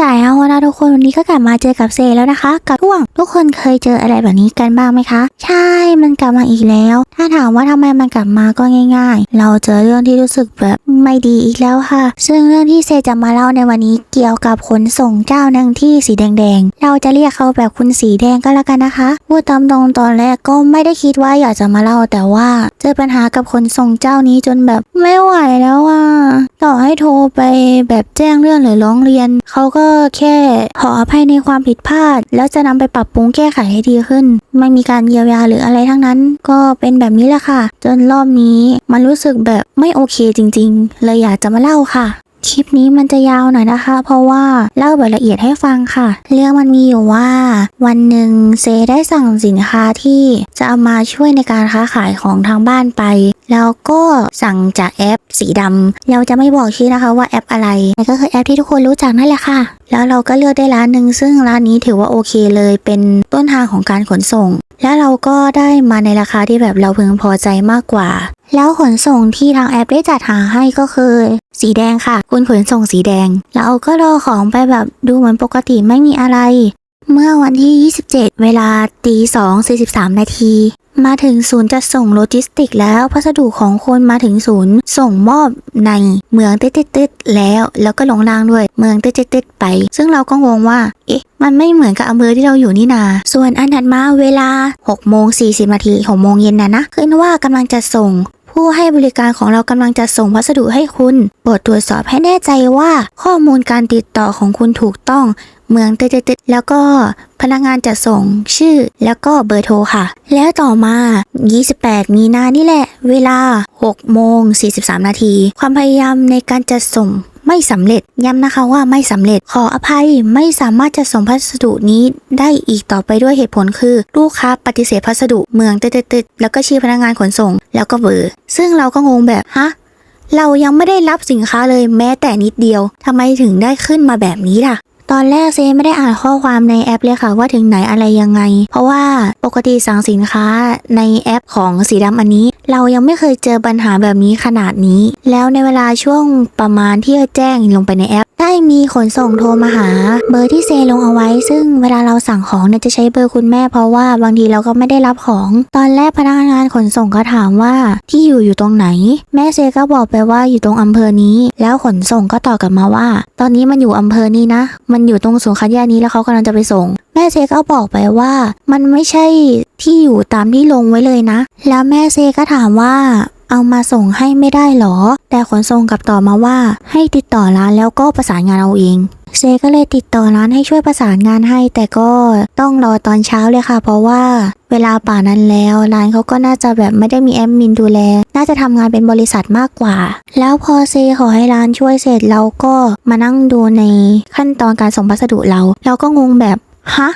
สายเอาละทุกคนวันนี้ก็กลับมาเจอกับเซแล้วนะคะ กับท่วงทุกคนเคยเจออะไรแบบนี้กันบ้างไหมคะ ใช่มันกลับมาอีกแล้ว ถ้าถามว่าทำไมมันกลับมาก็ง่าย ๆ เราเจอเรื่องที่รู้สึกแบบไม่ดีอีกแล้วค่ะ ซึ่งเรื่องที่เซจะมาเล่าในวันนี้เกี่ยวกับขนส่งเจ้าหนึ่งที่สีแดงๆ เราจะเรียกเขาแบบคุณสีแดงก็แล้วกันนะคะพูดตามตรงตอนแรกก็ไม่ได้คิดว่าอยากจะมาเล่าแต่ว่าเจอปัญหากับขนส่งเจ้านี้จนแบบไม่ไหวแล้วอะต่อให้โทรไปแบบแจ้งเรื่องหรือร้องเรียนเขาก็แค่ขออภัยในความผิดพลาด แล้วจะนำไปปรับปรุงแก้ไขให้ดีขึ้น ไม่มีการเยียวยาหรืออะไรทั้งนั้น ก็เป็นแบบนี้แหละค่ะ จนรอบนี้มันรู้สึกแบบไม่โอเคจริง ๆ เลยอยากจะมาเล่าค่ะ คลิปนี้มันจะยาวหน่อยนะคะ เพราะว่าเล่าแบบละเอียดให้ฟังค่ะ เรื่องมันมีอยู่ว่า วันหนึ่งเซได้สั่งสินค้าที่จะเอามาช่วยในการค้าขายของทางบ้านไป แล้วก็สั่งจากแอปสีดำเราจะไม่บอกชื่อนะคะว่าแอปอะไรแต่ก็คือแอปที่ทุกคนรู้จักนั่นแหละค่ะ แล้วเราก็เลือกได้ร้านหนึ่งซึ่งร้านนี้ถือว่าโอเคเลยเป็นต้นทางของการขนส่ง แล้วเราก็ได้มาในราคาที่แบบเราพึงพอใจมากกว่า แล้วขนส่งที่ทางแอปได้จัดหาให้ก็คือ สีแดงค่ะ คุณขนส่งสีแดง เราก็รอของไปแบบดูเหมือนปกติไม่มีอะไร เมื่อวันที่ 27 เวลาตี2 43 นาที มาถึงศูนย์จัดส่งโลจิสติกแล้วพัสดุของคนมาถึงศูนย์ส่งมอบในเมืองติดติดติดๆแล้วแล้วก็หลงลางด้วยเมืองติดติดติดๆไป ซึ่งเราก็งงว่า เอ๊ะมันไม่เหมือนกับอำเภอที่เราอยู่นี่นา ส่วนอันถัดมาเวลา6โมง40นาที6โมงเย็นนะนะขึ้นว่ากำลังจะส่ง ผู้ให้บริการของเรากำลังจะส่งพัสดุให้คุณ โปรดตรวจสอบให้แน่ใจว่าข้อมูลการติดต่อของคุณถูกต้อง เมืองติดๆๆแล้วก็พนักงานจะส่งชื่อแล้วก็เบอร์โทรค่ะ แล้วต่อมา 28 มีนานี่แหละ เวลา 6 โมง 43 นาที ความพยายามในการจะส่ง ไม่สำเร็จ ย้ำนะคะว่าไม่สำเร็จ ขออภัยไม่สามารถจะส่งพัสดุนี้ได้อีกต่อไปด้วยเหตุผลคือ ลูกค้าปฏิเสธพัสดุเมืองติดๆแล้วก็ชี้พนักงานขนส่ง แล้วก็เบอร์ ซึ่งเราก็งงแบบฮะเรายังไม่ได้รับสินค้าเลยแม้แต่นิดเดียวทำไมถึงได้ขึ้นมาแบบนี้ล่ะ ตอนแรกเซไม่ได้อ่านข้อความในแอปเลยค่ะว่าถึงไหนอะไรยังไง เพราะว่าปกติสั่งสินค้าในแอปของสีดำอันนี้ เรายังไม่เคยเจอปัญหาแบบนี้ขนาดนี้ แล้วในเวลาช่วงประมาณที่แจ้งลงไปในแอป ได้มีขนส่งโทรมาหา เบอร์ที่เซลงเอาไว้ ซึ่งเวลาเราสั่งของเนี่ยจะใช้เบอร์คุณแม่เพราะว่าบางทีเราก็ไม่ได้รับของ ตอนแรกพนักงานขนส่งก็ถามว่าที่อยู่อยู่ตรงไหน แม่เซก็บอกไปว่าอยู่ตรงอำเภอนี้ แล้วขนส่งก็ตอบกลับมาว่า ตอนนี้มันอยู่อำเภอนี้นะ มันอยู่ตรงศูนคัดแยกนี้แล้วเขากำลังจะไปส่ง แม่เซก็บอกไปว่า มันไม่ใช่ที่อยู่ตามที่ลงไว้เลยนะ แล้วแม่เซก็ถามว่า เอามาส่งให้ไม่ได้หรอ แต่ขนส่งกลับตอบมาว่า ให้ติดต่อร้านแล้วก็ประสานงานเอาเองเซก็เลยติดต่อร้านให้ช่วยประสานงานให้ แต่ก็ต้องรอตอนเช้าเลยค่ะ เพราะว่าเวลาป่านั้นแล้วร้านเขาก็น่าจะแบบไม่ได้มีแอดมินดูแล น่าจะทำงานเป็นบริษัทมากกว่า แล้วพอเซขอให้ร้านช่วยเสร็จเราก็มานั่งดูในขั้นตอนการส่งพัสดุเรา เราก็งงแบบฮะ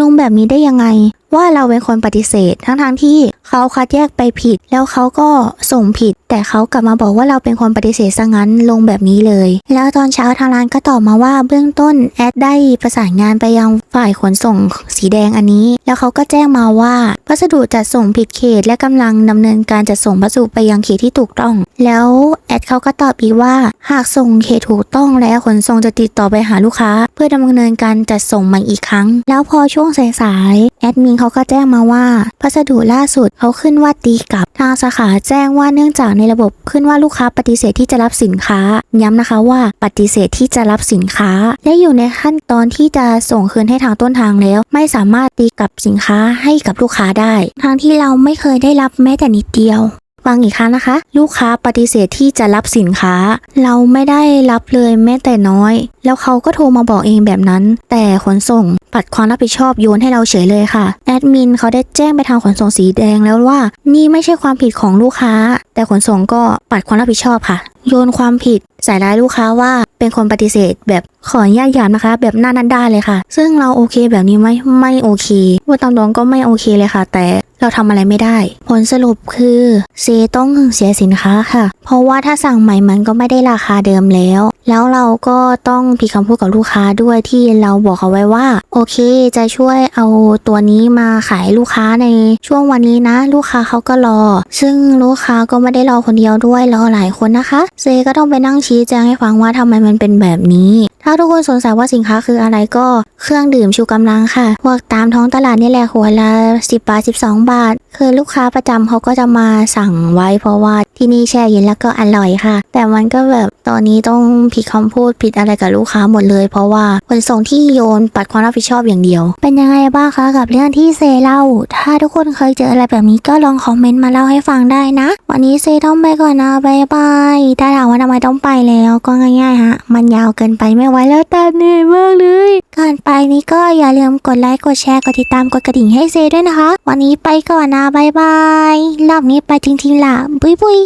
ลงแบบนี้ได้ยังไง ว่าเราเป็นคนปฏิเสธ ทั้งๆที่เขาคัดแยกไปผิด แล้วเขาก็ส่งผิด แต่เขากลับมาบอกว่าเราเป็นคนปฏิเสธซะงั้นลงแบบนี้เลย แล้วตอนเช้าทางร้านก็ตอบมาว่าเบื้องต้นแอดได้ประสานงานไปยังฝ่ายขนส่งสีแดงอันนี้ แล้วเขาก็แจ้งมาว่าพัสดุจัดส่งผิดเขต และกำลังดำเนินการจัดส่งพัสดุไปยังเขตที่ถูกต้อง แล้วแอดเขาก็ตอบอีกว่า หากส่งเขตถูกต้องแล้วขนส่งจะติดต่อไปหาลูกค้า เพื่อดำเนินการจัดส่งใหม่อีกครั้ง แล้วพอช่วงสายๆแอดมินเขาาก็แจ้งมาว่า พัสดุล่าสุดเขาขึ้นว่าตีกลับ ทางสาขาแจ้งว่าเนื่องจากในระบบขึ้นว่าลูกค้าปฏิเสธที่จะรับสินค้า ย้ำนะคะว่าปฏิเสธที่จะรับสินค้า และอยู่ในขั้นตอนที่จะส่งคืนให้ทางต้นทางแล้ว ไม่สามารถตีกลับสินค้าให้กับลูกค้าได้ ทางที่เราไม่เคยได้รับแม้แต่นิดเดียวฟังอีกครั้งนะคะ ลูกค้าปฏิเสธที่จะรับสินค้า เราไม่ได้รับเลยแม้แต่น้อย แล้วเขาก็โทรมาบอกเองแบบนั้น แต่ขนส่ง ปัดความรับผิดชอบโยนให้เราเฉยเลยค่ะ แอดมินเขาได้แจ้งไปทางขนส่งสีแดงแล้วว่า นี่ไม่ใช่ความผิดของลูกค้า แต่ขนส่งก็ปัดความรับผิดชอบค่ะ โยนความผิดใส่ร้ายลูกค้าว่าเป็นคนปฏิเสธ แบบขออนุญาตหยามนะคะ แบบหน้านันได้เลยค่ะ ซึ่งเราโอเคแบบนี้ไหมไม่โอเค ว่าตามตรงก็ไม่โอเคเลยค่ะ แต่เราทำอะไรไม่ได้ ผลสรุปคือเซต้องเสียสินค้าค่ะ เพราะว่าถ้าสั่งใหม่มันก็ไม่ได้ราคาเดิมแล้ว แล้วเราก็ต้องผิดคำพูดกับลูกค้าด้วยที่เราบอกเขาไว้ว่า โอเค จะช่วยเอาตัวนี้มาขายลูกค้าในช่วงวันนี้นะ ลูกค้าเขาก็รอ ซึ่งลูกค้าก็ไม่ได้รอคนเดียวด้วยว้รอหลายคนนะคะ เซก็ต้องไปนั่งชี้แจงให้ฟังว่าทำไมมันเป็นแบบนี้ ถ้าทุกคนสงสัยว่าสินค้าคืออะไรก็เครื่องดื่มชูกำลังค่ะพวกตามท้องตลาดนี่แหละหัวละ10 บาท 12 บาท คือลูกค้าประจำเขาก็จะมาสั่งไว้เพราะว่าที่นี่แช่เย็นแล้วก็อร่อยค่ะ แต่มันก็แบบ ตอนนี้ต้องผิดคำพูดผิดอะไรกับลูกค้าหมดเลย เพราะว่าขนส่งที่โยนปัดความรับผิดชอบอย่างเดียว เป็นยังไงบ้างคะกับเรื่องที่เซเล่า ถ้าทุกคนเคยเจออะไรแบบนี้ก็ลองคอมเมนต์มาเล่าให้ฟังได้นะ วันนี้เซต้องไปก่อนนะบายบายถ้าถามว่าทำไมต้องไปแล้วก็ง่ายๆฮะ มันยาวเกินไปไม่ไหวแล้วตาเหนื่อยมากเลยก่อนไปนี้ก็อย่าลืมกดไลค์กดแชร์กดติดตามกดกระดิ่งให้เซด้วยนะคะ วันนี้ไปก่อนนะบายบายรอบนี้ไปจริงๆล่ะบุยบุย